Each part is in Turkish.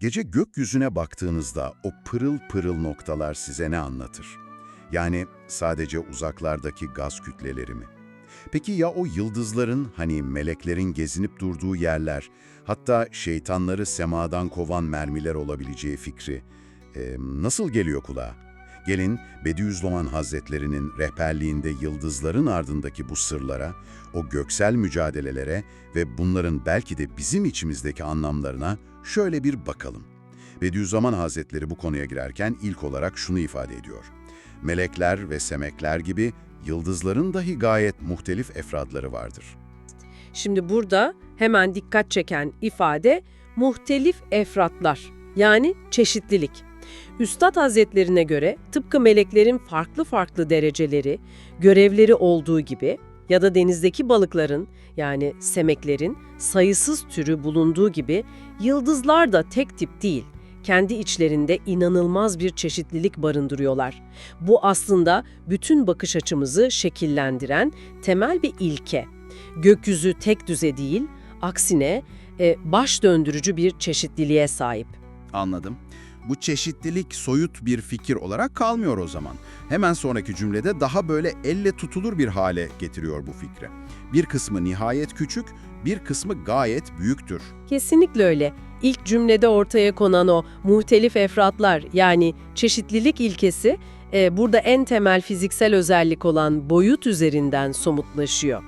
Gece gökyüzüne baktığınızda o pırıl pırıl noktalar size ne anlatır? Yani sadece uzaklardaki gaz kütleleri mi? Peki ya o yıldızların, hani meleklerin gezinip durduğu yerler, hatta şeytanları semadan kovan mermiler olabileceği fikri e, nasıl geliyor kulağa? Gelin Bediüzzaman Hazretleri'nin rehberliğinde yıldızların ardındaki bu sırlara, o göksel mücadelelere ve bunların belki de bizim içimizdeki anlamlarına şöyle bir bakalım. Bediüzzaman Hazretleri bu konuya girerken ilk olarak şunu ifade ediyor. Melekler ve semekler gibi yıldızların dahi gayet muhtelif efradları vardır. Şimdi burada hemen dikkat çeken ifade muhtelif efratlar yani çeşitlilik. Üstad Hazretlerine göre tıpkı meleklerin farklı farklı dereceleri, görevleri olduğu gibi ya da denizdeki balıkların yani semeklerin sayısız türü bulunduğu gibi yıldızlar da tek tip değil. Kendi içlerinde inanılmaz bir çeşitlilik barındırıyorlar. Bu aslında bütün bakış açımızı şekillendiren temel bir ilke. Gökyüzü tek düze değil, aksine e, baş döndürücü bir çeşitliliğe sahip. Anladım. Bu çeşitlilik soyut bir fikir olarak kalmıyor o zaman. Hemen sonraki cümlede daha böyle elle tutulur bir hale getiriyor bu fikri. Bir kısmı nihayet küçük, bir kısmı gayet büyüktür. Kesinlikle öyle. İlk cümlede ortaya konan o muhtelif efratlar yani çeşitlilik ilkesi e, burada en temel fiziksel özellik olan boyut üzerinden somutlaşıyor.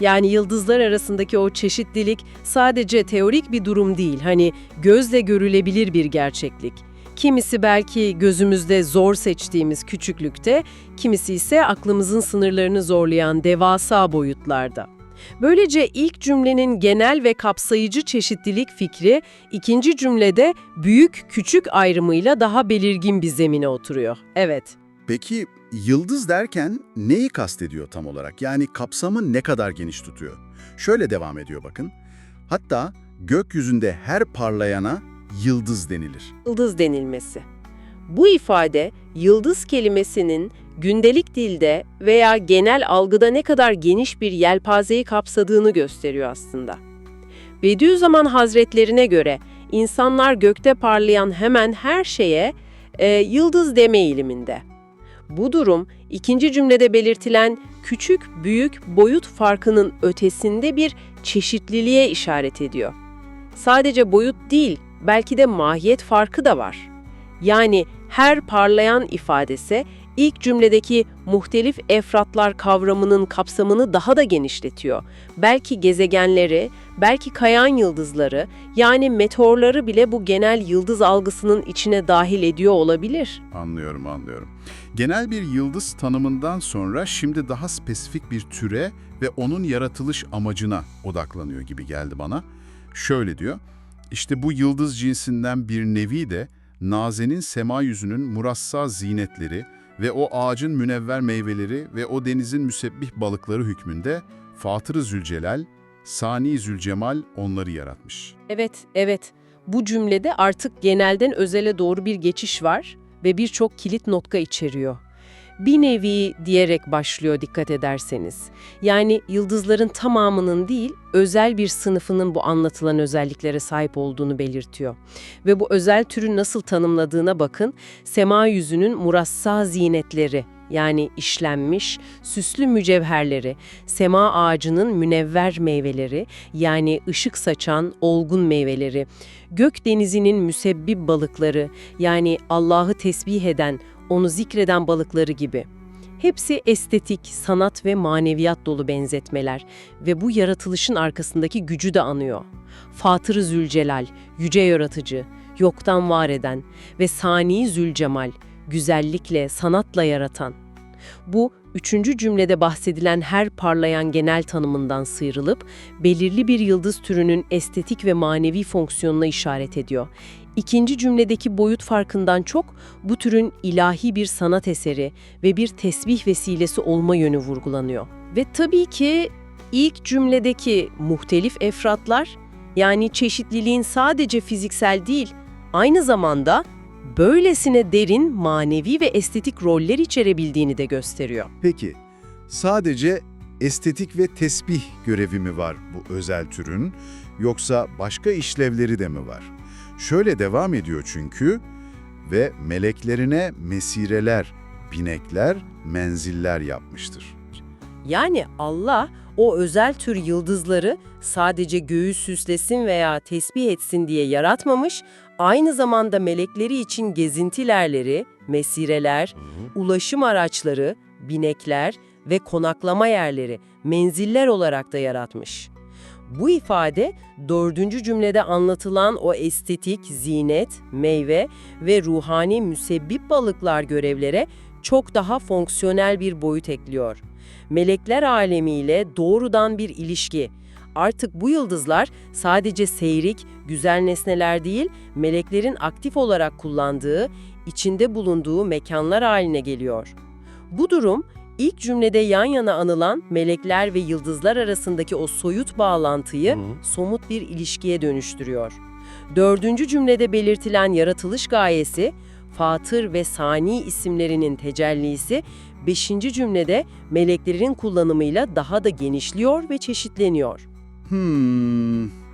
Yani yıldızlar arasındaki o çeşitlilik sadece teorik bir durum değil, hani gözle görülebilir bir gerçeklik. Kimisi belki gözümüzde zor seçtiğimiz küçüklükte, kimisi ise aklımızın sınırlarını zorlayan devasa boyutlarda. Böylece ilk cümlenin genel ve kapsayıcı çeşitlilik fikri, ikinci cümlede büyük küçük ayrımıyla daha belirgin bir zemine oturuyor. Evet. Peki yıldız derken neyi kastediyor tam olarak? Yani kapsamı ne kadar geniş tutuyor? Şöyle devam ediyor bakın. Hatta gökyüzünde her parlayana yıldız denilir. Yıldız denilmesi. Bu ifade yıldız kelimesinin gündelik dilde veya genel algıda ne kadar geniş bir yelpazeyi kapsadığını gösteriyor aslında. Bediüzzaman Hazretlerine göre insanlar gökte parlayan hemen her şeye e, yıldız deme eğiliminde. Bu durum ikinci cümlede belirtilen küçük büyük boyut farkının ötesinde bir çeşitliliğe işaret ediyor. Sadece boyut değil, belki de mahiyet farkı da var. Yani her parlayan ifadesi ilk cümledeki muhtelif efratlar kavramının kapsamını daha da genişletiyor. Belki gezegenleri, belki kayan yıldızları, yani meteorları bile bu genel yıldız algısının içine dahil ediyor olabilir. Anlıyorum, anlıyorum. Genel bir yıldız tanımından sonra şimdi daha spesifik bir türe ve onun yaratılış amacına odaklanıyor gibi geldi bana. Şöyle diyor, işte bu yıldız cinsinden bir nevi de Naze'nin sema yüzünün murassa zinetleri ve o ağacın münevver meyveleri ve o denizin müsebbih balıkları hükmünde Fatır-ı Zülcelal, Sani Zülcemal onları yaratmış. Evet, evet. Bu cümlede artık genelden özele doğru bir geçiş var ve birçok kilit nokta içeriyor. Bir nevi diyerek başlıyor dikkat ederseniz. Yani yıldızların tamamının değil, özel bir sınıfının bu anlatılan özelliklere sahip olduğunu belirtiyor. Ve bu özel türü nasıl tanımladığına bakın, sema yüzünün murassa zinetleri yani işlenmiş, süslü mücevherleri, sema ağacının münevver meyveleri yani ışık saçan olgun meyveleri, gök denizinin müsebbib balıkları yani Allah'ı tesbih eden, onu zikreden balıkları gibi. Hepsi estetik, sanat ve maneviyat dolu benzetmeler ve bu yaratılışın arkasındaki gücü de anıyor. Fatır-ı Zülcelal, yüce yaratıcı, yoktan var eden ve Sani Zülcemal, güzellikle, sanatla yaratan. Bu, üçüncü cümlede bahsedilen her parlayan genel tanımından sıyrılıp, belirli bir yıldız türünün estetik ve manevi fonksiyonuna işaret ediyor. İkinci cümledeki boyut farkından çok, bu türün ilahi bir sanat eseri ve bir tesbih vesilesi olma yönü vurgulanıyor. Ve tabii ki ilk cümledeki muhtelif efratlar, yani çeşitliliğin sadece fiziksel değil, aynı zamanda böylesine derin manevi ve estetik roller içerebildiğini de gösteriyor. Peki, sadece estetik ve tesbih görevi mi var bu özel türün, yoksa başka işlevleri de mi var? Şöyle devam ediyor çünkü ve meleklerine mesireler, binekler, menziller yapmıştır. Yani Allah o özel tür yıldızları sadece göğü süslesin veya tesbih etsin diye yaratmamış, aynı zamanda melekleri için gezintilerleri, mesireler, ulaşım araçları, binekler ve konaklama yerleri, menziller olarak da yaratmış. Bu ifade dördüncü cümlede anlatılan o estetik, zinet, meyve ve ruhani müsebbip balıklar görevlere çok daha fonksiyonel bir boyut ekliyor. Melekler alemiyle doğrudan bir ilişki. Artık bu yıldızlar sadece seyrik, güzel nesneler değil, meleklerin aktif olarak kullandığı, içinde bulunduğu mekanlar haline geliyor. Bu durum, ilk cümlede yan yana anılan melekler ve yıldızlar arasındaki o soyut bağlantıyı somut bir ilişkiye dönüştürüyor. Dördüncü cümlede belirtilen yaratılış gayesi, Fatır ve Sani isimlerinin tecellisi, beşinci cümlede meleklerin kullanımıyla daha da genişliyor ve çeşitleniyor. Hmm.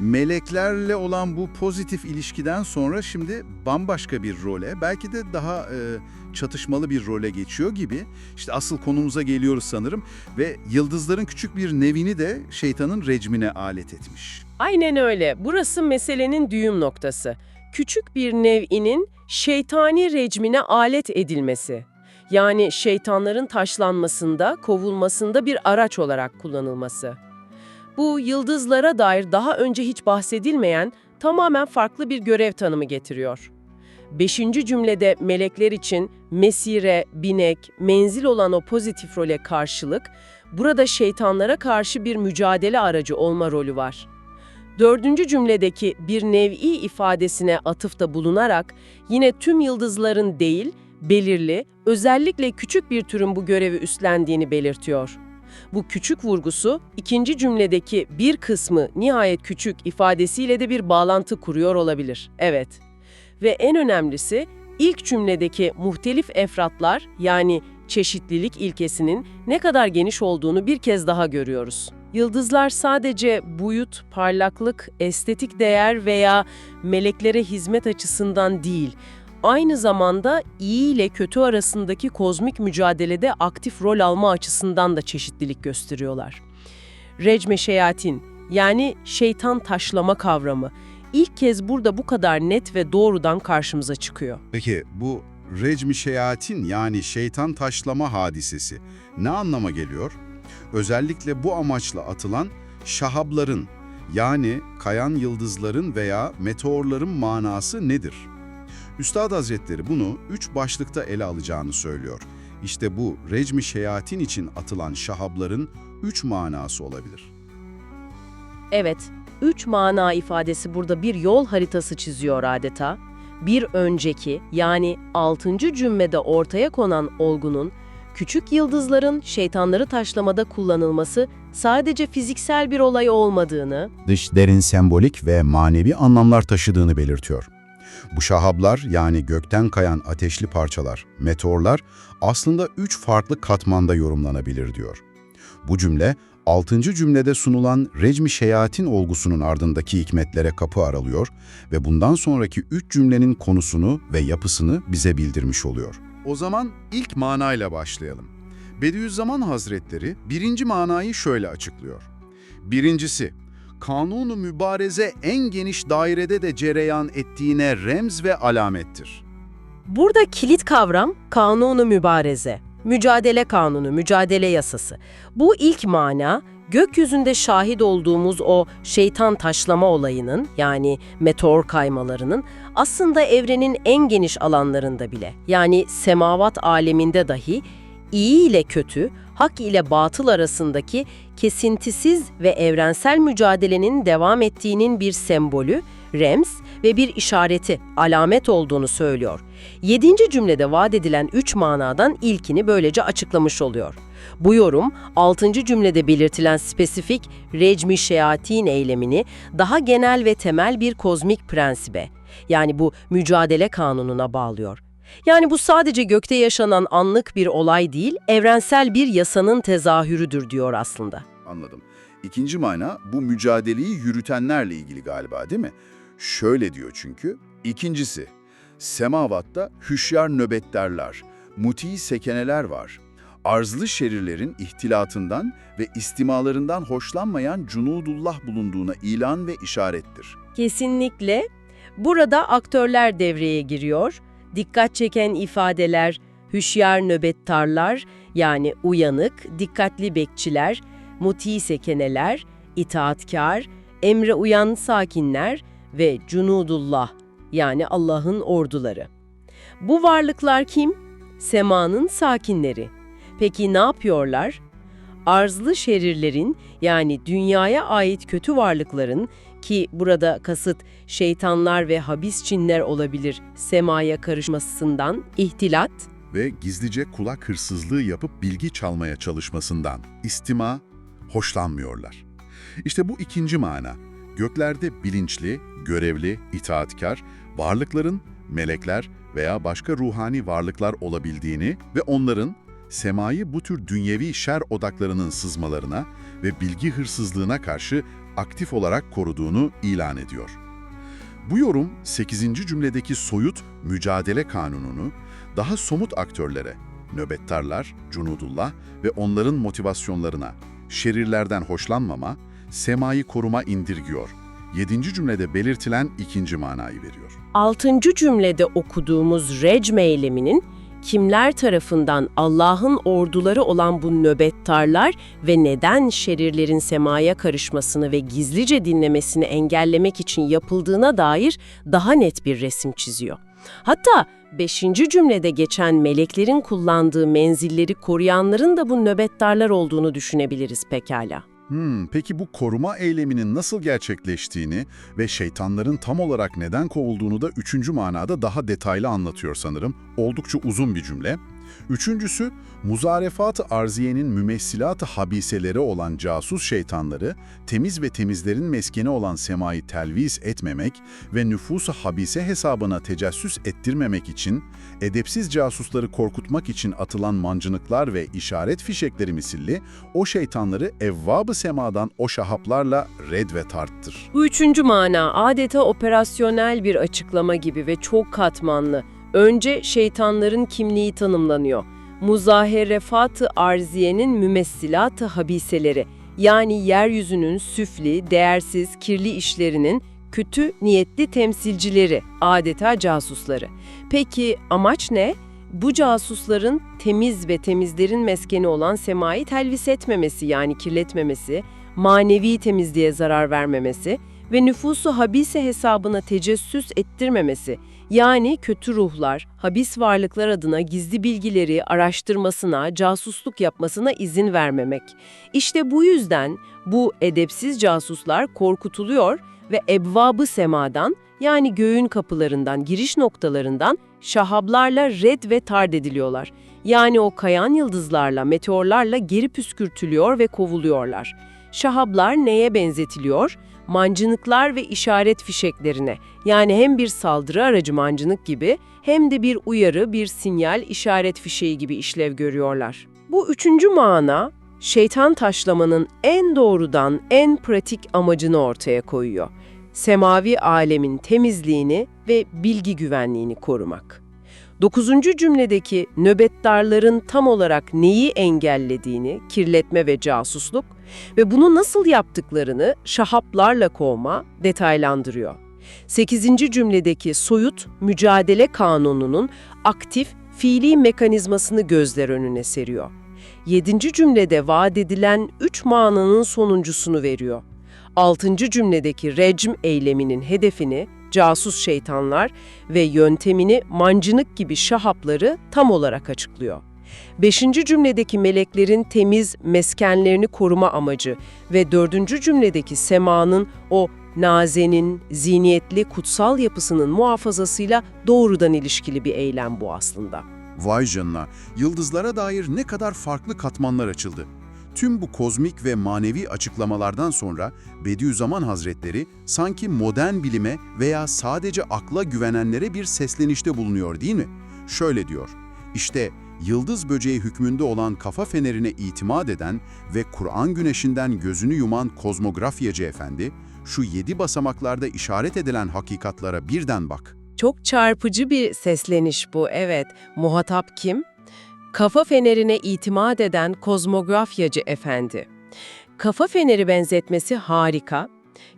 Meleklerle olan bu pozitif ilişkiden sonra şimdi bambaşka bir role, belki de daha e, çatışmalı bir role geçiyor gibi. İşte asıl konumuza geliyoruz sanırım ve yıldızların küçük bir nevini de şeytanın recmine alet etmiş. Aynen öyle. Burası meselenin düğüm noktası. Küçük bir nev'inin şeytani recmine alet edilmesi. Yani şeytanların taşlanmasında, kovulmasında bir araç olarak kullanılması. Bu yıldızlara dair daha önce hiç bahsedilmeyen tamamen farklı bir görev tanımı getiriyor. Beşinci cümlede melekler için mesire, binek, menzil olan o pozitif role karşılık, burada şeytanlara karşı bir mücadele aracı olma rolü var. Dördüncü cümledeki bir nev'i ifadesine atıfta bulunarak yine tüm yıldızların değil, belirli, özellikle küçük bir türün bu görevi üstlendiğini belirtiyor. Bu küçük vurgusu ikinci cümledeki bir kısmı nihayet küçük ifadesiyle de bir bağlantı kuruyor olabilir. Evet. Ve en önemlisi ilk cümledeki muhtelif efratlar yani çeşitlilik ilkesinin ne kadar geniş olduğunu bir kez daha görüyoruz. Yıldızlar sadece buyut, parlaklık, estetik değer veya meleklere hizmet açısından değil, aynı zamanda iyi ile kötü arasındaki kozmik mücadelede aktif rol alma açısından da çeşitlilik gösteriyorlar. Recme şeyatin yani şeytan taşlama kavramı ilk kez burada bu kadar net ve doğrudan karşımıza çıkıyor. Peki bu recmi şeyatin yani şeytan taşlama hadisesi ne anlama geliyor? Özellikle bu amaçla atılan şahabların yani kayan yıldızların veya meteorların manası nedir? Üstad Hazretleri bunu üç başlıkta ele alacağını söylüyor. İşte bu recmi şeyatin için atılan şahabların üç manası olabilir. Evet, üç mana ifadesi burada bir yol haritası çiziyor adeta. Bir önceki yani altıncı cümlede ortaya konan olgunun, küçük yıldızların şeytanları taşlamada kullanılması sadece fiziksel bir olay olmadığını, dış derin sembolik ve manevi anlamlar taşıdığını belirtiyor. Bu şahablar yani gökten kayan ateşli parçalar, meteorlar aslında üç farklı katmanda yorumlanabilir diyor. Bu cümle, altıncı cümlede sunulan recmi şeyatin olgusunun ardındaki hikmetlere kapı aralıyor ve bundan sonraki üç cümlenin konusunu ve yapısını bize bildirmiş oluyor. O zaman ilk manayla başlayalım. Bediüzzaman Hazretleri birinci manayı şöyle açıklıyor. Birincisi, kanunu mübareze en geniş dairede de cereyan ettiğine remz ve alamettir. Burada kilit kavram kanunu mübareze, mücadele kanunu, mücadele yasası. Bu ilk mana gökyüzünde şahit olduğumuz o şeytan taşlama olayının yani meteor kaymalarının aslında evrenin en geniş alanlarında bile yani semavat aleminde dahi iyi ile kötü, hak ile batıl arasındaki kesintisiz ve evrensel mücadelenin devam ettiğinin bir sembolü, rems ve bir işareti, alamet olduğunu söylüyor. Yedinci cümlede vaat edilen üç manadan ilkini böylece açıklamış oluyor. Bu yorum, altıncı cümlede belirtilen spesifik recmi şeyatin eylemini daha genel ve temel bir kozmik prensibe, yani bu mücadele kanununa bağlıyor. Yani bu sadece gökte yaşanan anlık bir olay değil, evrensel bir yasanın tezahürüdür diyor aslında. Anladım. İkinci mana bu mücadeleyi yürütenlerle ilgili galiba değil mi? Şöyle diyor çünkü. İkincisi, semavatta hüşyar nöbetlerler, muti sekeneler var. Arzlı şerirlerin ihtilatından ve istimalarından hoşlanmayan cunudullah bulunduğuna ilan ve işarettir. Kesinlikle. Burada aktörler devreye giriyor. Dikkat çeken ifadeler, hüşyar nöbettarlar yani uyanık, dikkatli bekçiler, muti sekeneler, itaatkar, emre uyan sakinler ve cunudullah yani Allah'ın orduları. Bu varlıklar kim? Semanın sakinleri. Peki ne yapıyorlar? Arzlı şerirlerin yani dünyaya ait kötü varlıkların ki burada kasıt şeytanlar ve habis cinler olabilir semaya karışmasından ihtilat, ve gizlice kulak hırsızlığı yapıp bilgi çalmaya çalışmasından, istima, hoşlanmıyorlar. İşte bu ikinci mana. Göklerde bilinçli, görevli, itaatkar, varlıkların, melekler veya başka ruhani varlıklar olabildiğini ve onların semayı bu tür dünyevi şer odaklarının sızmalarına ve bilgi hırsızlığına karşı aktif olarak koruduğunu ilan ediyor. Bu yorum 8. cümledeki soyut mücadele kanununu daha somut aktörlere, nöbettarlar, cunudullah ve onların motivasyonlarına, şerirlerden hoşlanmama, semayı koruma indirgiyor. 7. cümlede belirtilen ikinci manayı veriyor. Altıncı cümlede okuduğumuz recm eyleminin kimler tarafından Allah'ın orduları olan bu nöbettarlar ve neden şerirlerin semaya karışmasını ve gizlice dinlemesini engellemek için yapıldığına dair daha net bir resim çiziyor. Hatta beşinci cümlede geçen meleklerin kullandığı menzilleri koruyanların da bu nöbettarlar olduğunu düşünebiliriz pekala. Hmm, peki bu koruma eyleminin nasıl gerçekleştiğini ve şeytanların tam olarak neden kovulduğunu da üçüncü manada daha detaylı anlatıyor sanırım. Oldukça uzun bir cümle. Üçüncüsü, muzarefat-ı arziyenin mümessilat-ı habiseleri olan casus şeytanları, temiz ve temizlerin meskeni olan semayı telvis etmemek ve nüfus-u habise hesabına tecessüs ettirmemek için, edepsiz casusları korkutmak için atılan mancınıklar ve işaret fişekleri misilli, o şeytanları evvab-ı semadan o şahaplarla red ve tarttır. Bu üçüncü mana adeta operasyonel bir açıklama gibi ve çok katmanlı. Önce şeytanların kimliği tanımlanıyor. Muzaherefat-ı arziyenin mümessilat-ı habiseleri yani yeryüzünün süfli, değersiz, kirli işlerinin kötü niyetli temsilcileri, adeta casusları. Peki amaç ne? Bu casusların temiz ve temizlerin meskeni olan semayı telvis etmemesi yani kirletmemesi, manevi temizliğe zarar vermemesi ve nüfusu habise hesabına tecessüs ettirmemesi, yani kötü ruhlar, habis varlıklar adına gizli bilgileri araştırmasına, casusluk yapmasına izin vermemek. İşte bu yüzden bu edepsiz casuslar korkutuluyor ve ebvabı semadan yani göğün kapılarından, giriş noktalarından şahablarla red ve tard ediliyorlar. Yani o kayan yıldızlarla, meteorlarla geri püskürtülüyor ve kovuluyorlar. Şahablar neye benzetiliyor? Mancınıklar ve işaret fişeklerine. Yani hem bir saldırı aracı mancınık gibi hem de bir uyarı, bir sinyal, işaret fişeği gibi işlev görüyorlar. Bu üçüncü mana, şeytan taşlamanın en doğrudan en pratik amacını ortaya koyuyor. Semavi alemin temizliğini ve bilgi güvenliğini korumak. Dokuzuncu cümledeki nöbettarların tam olarak neyi engellediğini, kirletme ve casusluk ve bunu nasıl yaptıklarını şahaplarla kovma detaylandırıyor. Sekizinci cümledeki soyut mücadele kanununun aktif fiili mekanizmasını gözler önüne seriyor. Yedinci cümlede vaat edilen üç mananın sonuncusunu veriyor. Altıncı cümledeki recm eyleminin hedefini casus şeytanlar ve yöntemini mancınık gibi şahapları tam olarak açıklıyor. Beşinci cümledeki meleklerin temiz meskenlerini koruma amacı ve dördüncü cümledeki semanın o nazenin, ziniyetli, kutsal yapısının muhafazasıyla doğrudan ilişkili bir eylem bu aslında. Vay canına, yıldızlara dair ne kadar farklı katmanlar açıldı. Tüm bu kozmik ve manevi açıklamalardan sonra Bediüzzaman Hazretleri sanki modern bilime veya sadece akla güvenenlere bir seslenişte bulunuyor değil mi? Şöyle diyor, işte yıldız böceği hükmünde olan kafa fenerine itimat eden ve Kur'an güneşinden gözünü yuman kozmografyacı efendi, şu yedi basamaklarda işaret edilen hakikatlara birden bak. Çok çarpıcı bir sesleniş bu, evet. Muhatap kim? Kafa fenerine itimat eden kozmografyacı efendi. Kafa feneri benzetmesi harika.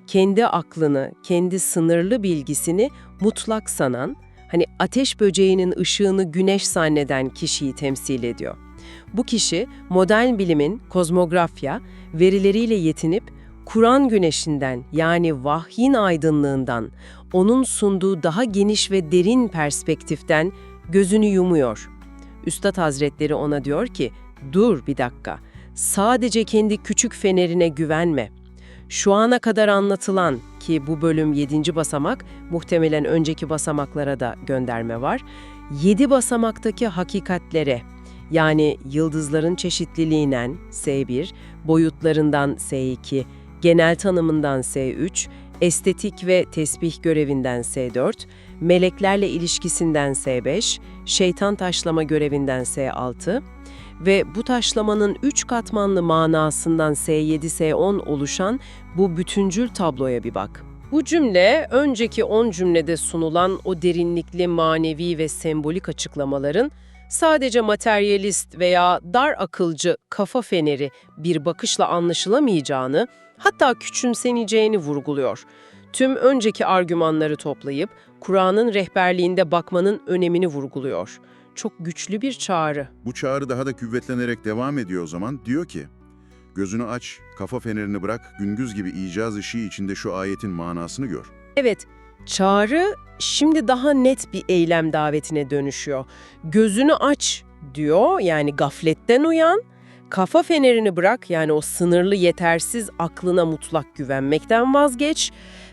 Kendi aklını, kendi sınırlı bilgisini mutlak sanan, hani ateş böceğinin ışığını güneş zanneden kişiyi temsil ediyor. Bu kişi modern bilimin kozmografya verileriyle yetinip Kur'an güneşinden yani vahyin aydınlığından, onun sunduğu daha geniş ve derin perspektiften gözünü yumuyor. Üstad Hazretleri ona diyor ki, dur bir dakika, sadece kendi küçük fenerine güvenme. Şu ana kadar anlatılan ki bu bölüm 7. basamak, muhtemelen önceki basamaklara da gönderme var. 7 basamaktaki hakikatlere, yani yıldızların çeşitliliğinden S1, boyutlarından S2, genel tanımından S3, estetik ve tesbih görevinden S4, meleklerle ilişkisinden S5, şeytan taşlama görevinden S6 ve bu taşlamanın üç katmanlı manasından S7, S10 oluşan bu bütüncül tabloya bir bak. Bu cümle, önceki 10 cümlede sunulan o derinlikli manevi ve sembolik açıklamaların sadece materyalist veya dar akılcı kafa feneri bir bakışla anlaşılamayacağını, hatta küçümseneceğini vurguluyor. Tüm önceki argümanları toplayıp Kur'an'ın rehberliğinde bakmanın önemini vurguluyor. Çok güçlü bir çağrı. Bu çağrı daha da kuvvetlenerek devam ediyor o zaman. Diyor ki, gözünü aç, kafa fenerini bırak, gündüz gibi icaz ışığı içinde şu ayetin manasını gör. Evet, çağrı şimdi daha net bir eylem davetine dönüşüyor. Gözünü aç diyor, yani gafletten uyan, kafa fenerini bırak, yani o sınırlı yetersiz aklına mutlak güvenmekten vazgeç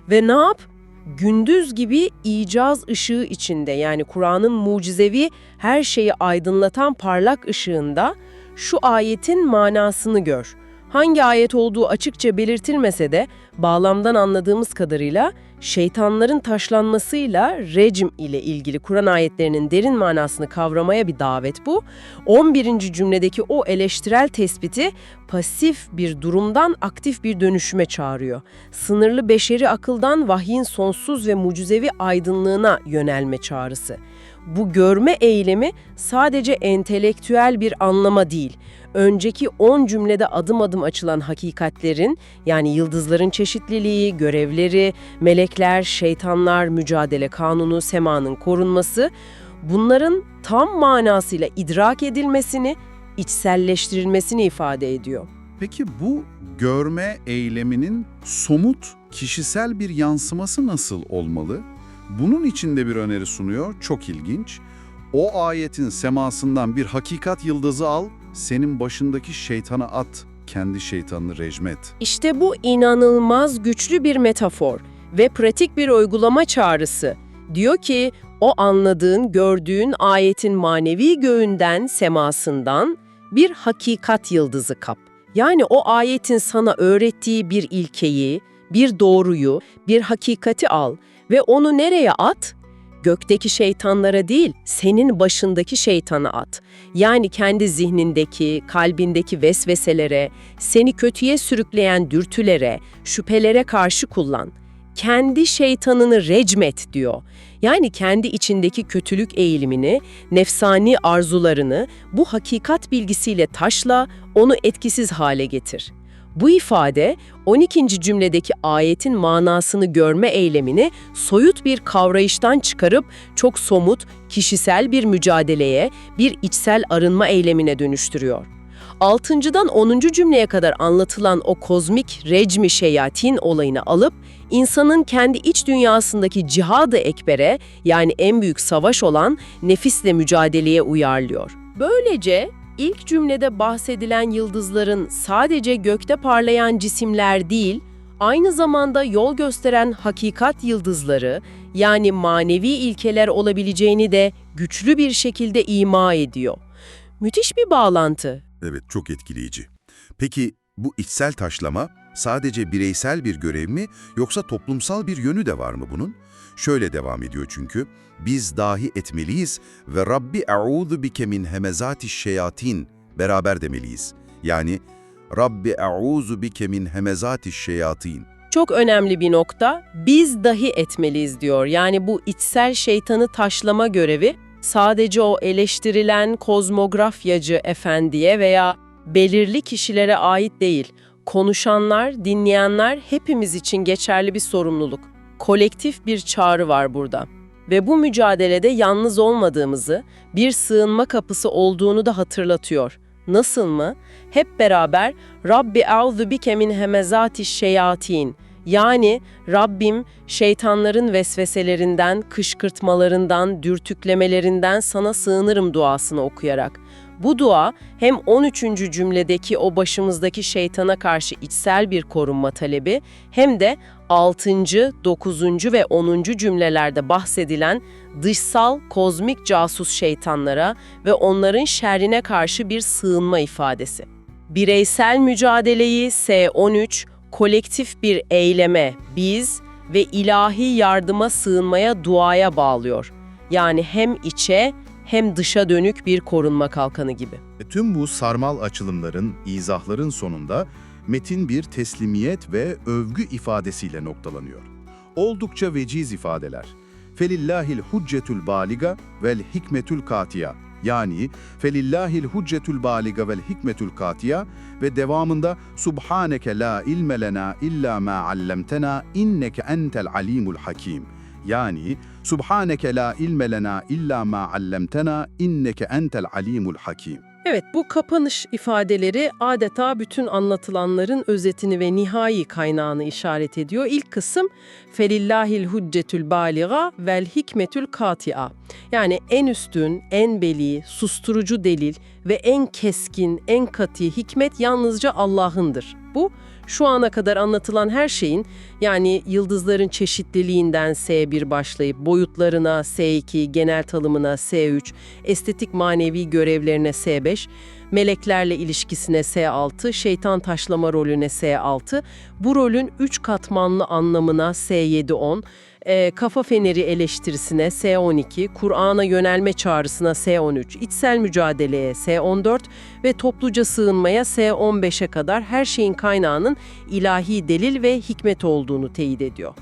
ve ne yap? Gündüz gibi icaz ışığı içinde yani Kur'an'ın mucizevi her şeyi aydınlatan parlak ışığında şu ayetin manasını gör. Hangi ayet olduğu açıkça belirtilmese de bağlamdan anladığımız kadarıyla şeytanların taşlanmasıyla rejim ile ilgili Kur'an ayetlerinin derin manasını kavramaya bir davet bu. 11. cümledeki o eleştirel tespiti pasif bir durumdan aktif bir dönüşüme çağırıyor. Sınırlı beşeri akıldan vahyin sonsuz ve mucizevi aydınlığına yönelme çağrısı. Bu görme eylemi sadece entelektüel bir anlama değil, önceki 10 cümlede adım adım açılan hakikatlerin yani yıldızların çeşitliliği, görevleri, melekler, şeytanlar, mücadele kanunu, semanın korunması bunların tam manasıyla idrak edilmesini, içselleştirilmesini ifade ediyor. Peki bu görme eyleminin somut, kişisel bir yansıması nasıl olmalı? Bunun içinde bir öneri sunuyor, çok ilginç. O ayetin semasından bir hakikat yıldızı al, senin başındaki şeytana at, kendi şeytanını rejmet. İşte bu inanılmaz güçlü bir metafor ve pratik bir uygulama çağrısı. Diyor ki o anladığın, gördüğün ayetin manevi göğünden, semasından bir hakikat yıldızı kap. Yani o ayetin sana öğrettiği bir ilkeyi, bir doğruyu, bir hakikati al ve onu nereye at? Gökteki şeytanlara değil, senin başındaki şeytana at. Yani kendi zihnindeki, kalbindeki vesveselere, seni kötüye sürükleyen dürtülere, şüphelere karşı kullan. Kendi şeytanını recmet diyor. Yani kendi içindeki kötülük eğilimini, nefsani arzularını bu hakikat bilgisiyle taşla, onu etkisiz hale getir. Bu ifade 12. cümledeki ayetin manasını görme eylemini soyut bir kavrayıştan çıkarıp çok somut, kişisel bir mücadeleye, bir içsel arınma eylemine dönüştürüyor. 6.dan 10. cümleye kadar anlatılan o kozmik recmi şeyatin olayını alıp insanın kendi iç dünyasındaki cihadı ekbere yani en büyük savaş olan nefisle mücadeleye uyarlıyor. Böylece İlk cümlede bahsedilen yıldızların sadece gökte parlayan cisimler değil, aynı zamanda yol gösteren hakikat yıldızları yani manevi ilkeler olabileceğini de güçlü bir şekilde ima ediyor. Müthiş bir bağlantı. Evet, çok etkileyici. Peki bu içsel taşlama sadece bireysel bir görev mi yoksa toplumsal bir yönü de var mı bunun? Şöyle devam ediyor çünkü, biz dahi etmeliyiz ve Rabbi e'udhu bike min hemezati şeyatin beraber demeliyiz. Yani Rabbi e'udhu bike min hemezati şeyatin. Çok önemli bir nokta, biz dahi etmeliyiz diyor. Yani bu içsel şeytanı taşlama görevi sadece o eleştirilen kozmografyacı efendiye veya belirli kişilere ait değil. Konuşanlar, dinleyenler hepimiz için geçerli bir sorumluluk. Kolektif bir çağrı var burada. Ve bu mücadelede yalnız olmadığımızı, bir sığınma kapısı olduğunu da hatırlatıyor. Nasıl mı? Hep beraber Rabbi e'udhu bike min hemezati şeyatin. Yani Rabbim şeytanların vesveselerinden, kışkırtmalarından, dürtüklemelerinden sana sığınırım duasını okuyarak. Bu dua hem 13. cümledeki o başımızdaki şeytana karşı içsel bir korunma talebi hem de 6., 9. ve 10. cümlelerde bahsedilen dışsal kozmik casus şeytanlara ve onların şerrine karşı bir sığınma ifadesi. Bireysel mücadeleyi S13, kolektif bir eyleme, biz ve ilahi yardıma sığınmaya duaya bağlıyor. Yani hem içe hem dışa dönük bir korunma kalkanı gibi. Ve tüm bu sarmal açılımların, izahların sonunda metin bir teslimiyet ve övgü ifadesiyle noktalanıyor. Oldukça veciz ifadeler. Felillahil huccetül baliga vel hikmetül katiya. Yani felillahil huccetül baliga vel hikmetül katiya ve devamında Subhaneke la ilme lena illa ma allamtena inneke entel alimul hakim. Yani Subhaneke la ilme lena illa ma allamtena inneke entel alimul hakim. Evet, bu kapanış ifadeleri adeta bütün anlatılanların özetini ve nihai kaynağını işaret ediyor. İlk kısım felillahil huccetül baliga vel hikmetül katia. Yani en üstün, en beli, susturucu delil ve en keskin, en kati hikmet yalnızca Allah'ındır. Bu şu ana kadar anlatılan her şeyin yani yıldızların çeşitliliğinden S1 başlayıp boyutlarına S2, genel tanımına S3, estetik manevi görevlerine S5, meleklerle ilişkisine S6, şeytan taşlama rolüne S6, bu rolün 3 katmanlı anlamına S7-10, e, kafa feneri eleştirisine S12, Kur'an'a yönelme çağrısına S13, içsel mücadeleye S14 ve topluca sığınmaya S15'e kadar her şeyin kaynağının ilahi delil ve hikmet olduğunu teyit ediyor.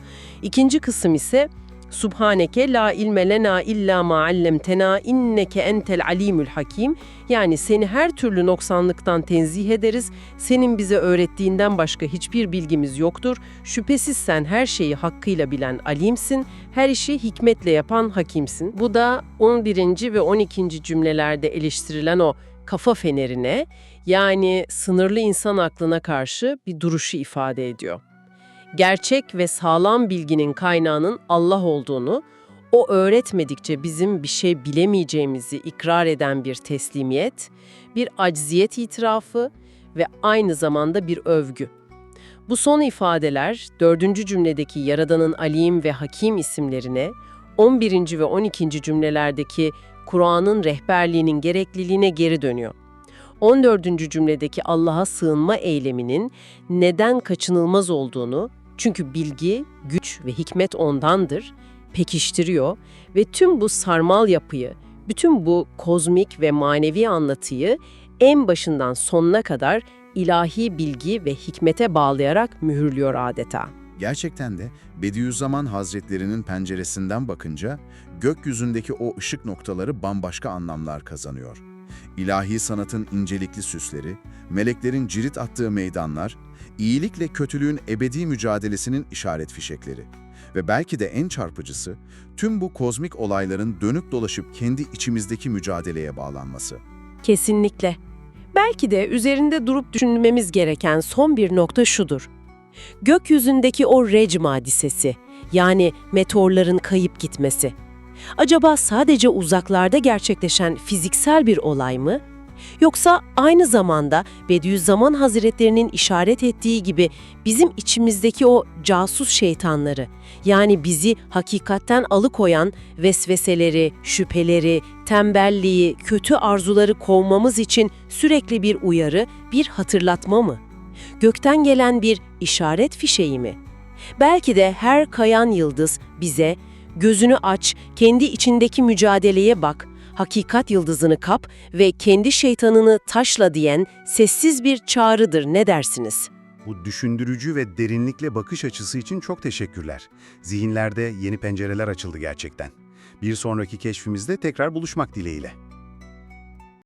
İkinci kısım ise Subhaneke la ilme lena illa ma allemtena inneke entel alimul hakim. Yani seni her türlü noksanlıktan tenzih ederiz. Senin bize öğrettiğinden başka hiçbir bilgimiz yoktur. Şüphesiz sen her şeyi hakkıyla bilen alimsin. Her işi hikmetle yapan hakimsin. Bu da 11. ve 12. cümlelerde eleştirilen o kafa fenerine yani sınırlı insan aklına karşı bir duruşu ifade ediyor gerçek ve sağlam bilginin kaynağının Allah olduğunu, o öğretmedikçe bizim bir şey bilemeyeceğimizi ikrar eden bir teslimiyet, bir acziyet itirafı ve aynı zamanda bir övgü. Bu son ifadeler dördüncü cümledeki Yaradan'ın Alim ve Hakim isimlerine, 11. ve 12. cümlelerdeki Kur'an'ın rehberliğinin gerekliliğine geri dönüyor. 14. cümledeki Allah'a sığınma eyleminin neden kaçınılmaz olduğunu çünkü bilgi, güç ve hikmet ondandır, pekiştiriyor ve tüm bu sarmal yapıyı, bütün bu kozmik ve manevi anlatıyı en başından sonuna kadar ilahi bilgi ve hikmete bağlayarak mühürlüyor adeta. Gerçekten de Bediüzzaman Hazretlerinin penceresinden bakınca gökyüzündeki o ışık noktaları bambaşka anlamlar kazanıyor. İlahi sanatın incelikli süsleri, meleklerin cirit attığı meydanlar, iyilikle kötülüğün ebedi mücadelesinin işaret fişekleri. Ve belki de en çarpıcısı, tüm bu kozmik olayların dönüp dolaşıp kendi içimizdeki mücadeleye bağlanması. Kesinlikle. Belki de üzerinde durup düşünmemiz gereken son bir nokta şudur. Gökyüzündeki o recm hadisesi, yani meteorların kayıp gitmesi. Acaba sadece uzaklarda gerçekleşen fiziksel bir olay mı? Yoksa aynı zamanda Bediüzzaman Hazretlerinin işaret ettiği gibi bizim içimizdeki o casus şeytanları, yani bizi hakikatten alıkoyan vesveseleri, şüpheleri, tembelliği, kötü arzuları kovmamız için sürekli bir uyarı, bir hatırlatma mı? Gökten gelen bir işaret fişeği mi? Belki de her kayan yıldız bize Gözünü aç, kendi içindeki mücadeleye bak, hakikat yıldızını kap ve kendi şeytanını taşla diyen sessiz bir çağrıdır ne dersiniz? Bu düşündürücü ve derinlikle bakış açısı için çok teşekkürler. Zihinlerde yeni pencereler açıldı gerçekten. Bir sonraki keşfimizde tekrar buluşmak dileğiyle.